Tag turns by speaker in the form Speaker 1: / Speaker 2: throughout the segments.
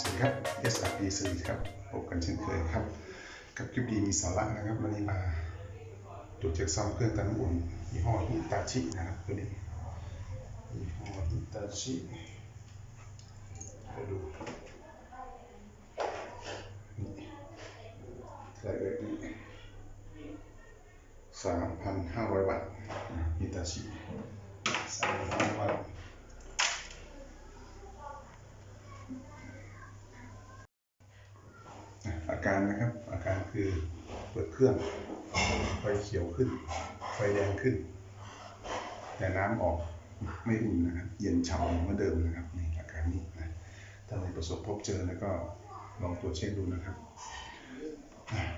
Speaker 1: สวัสดีครับ SRP สวัสดีครับพบกันเช่นเคยครับ กับคลิปดีมีสาระนะครับวันนี้มาตรวจเช็คซ่อมเครื่องกันน้ำอุ่นยี่ห้อฮิตาชินะครับตัวนี้ยี่ห้อฮิตาชิไปดูนี่ใส่เลยนี่สามพันห้าร้อยวัตต์ฮิตาชิสามพัน อาการนะครับ อาการคือเปิดเครื่องไฟเขียวขึ้น ไฟแดงขึ้น แต่น้ำออกไม่อุ่นนะครับ เย็นฉ่ำเหมือนเดิมนะครับนี่อาการนี้นะถ้าในประสบพบเจอแล้วก็ลองตรวจเช็คดูนะครับ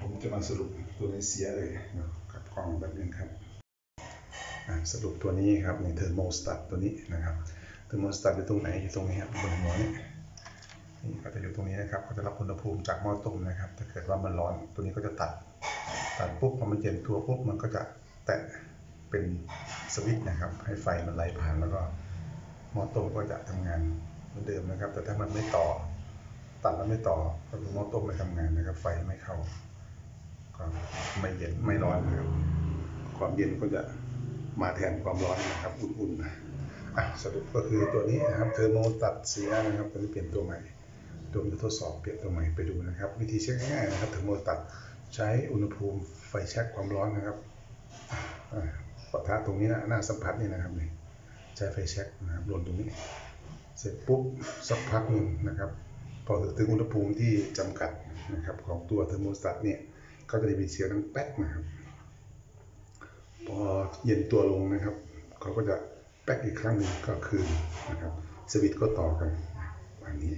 Speaker 1: ผมจะมาสรุปตัวในเสียเลยกับกล้องแบบนึงครับสรุปตัวนี้ครับในเทอร์โมสตัตตัวนี้นะครับเทอร์โมสตัตอยู่ตรงไหนอยู่ตรงนี้ครับบนหัวนี่ นี่ก็จะอยู่ตรงนี้นะครับก็จะรับอุณหภูมิจากหม้อต้มนะครับ ถ้าเกิดว่ามันร้อนตัวนี้ก็จะตัด ตัดปุ๊บพอมันเย็นตัวปุ๊บมันก็จะแตะเป็นสวิตช์นะครับ ให้ไฟมันไหลผ่านแล้วก็หม้อต้มก็จะทำงานเหมือนเดิมนะครับ แต่ถ้ามันไม่ต่อ ตัดแล้วไม่ต่อก็คือหม้อต้มไม่ทำงานนะครับ ไฟไม่เข้าก็ไม่เย็นไม่ร้อนนะครับความเย็นก็จะมาแทนความร้อนนะครับ อุ่นๆนะอะสรุปก็คือตัวนี้นะครับเทอร์โมตัดเสียนะครับตัวนี้เปลี่ยนตัวใหม่ ตัวนี้ทดสอบเปลี่ยนตัวใหม่ไปดูนะครับ วิธีเช็คง่ายๆนะครับเทอร์โมตัดใช้อุณหภูมิไฟแช็กความร้อนนะครับปะทะตรงนี้นะหน้าสัมผัสนี่นะครับนี่ใช้ไฟแช็กนะครับโดนตรงนี้ เสร็จปุ๊บสักพักหนึ่งนะครับพอถึงอุณหภูมิที่จำกัดนะครับของตัวเทอร์โมสตัตเนี่ยก็จะได้มีเสียงดังแป๊กนะครับ พอเย็นตัวลงนะครับเขาก็จะแป๊กอีกครั้งหนึ่งก็คืนนะครับสวิตช์ก็ต่อกันอันนี้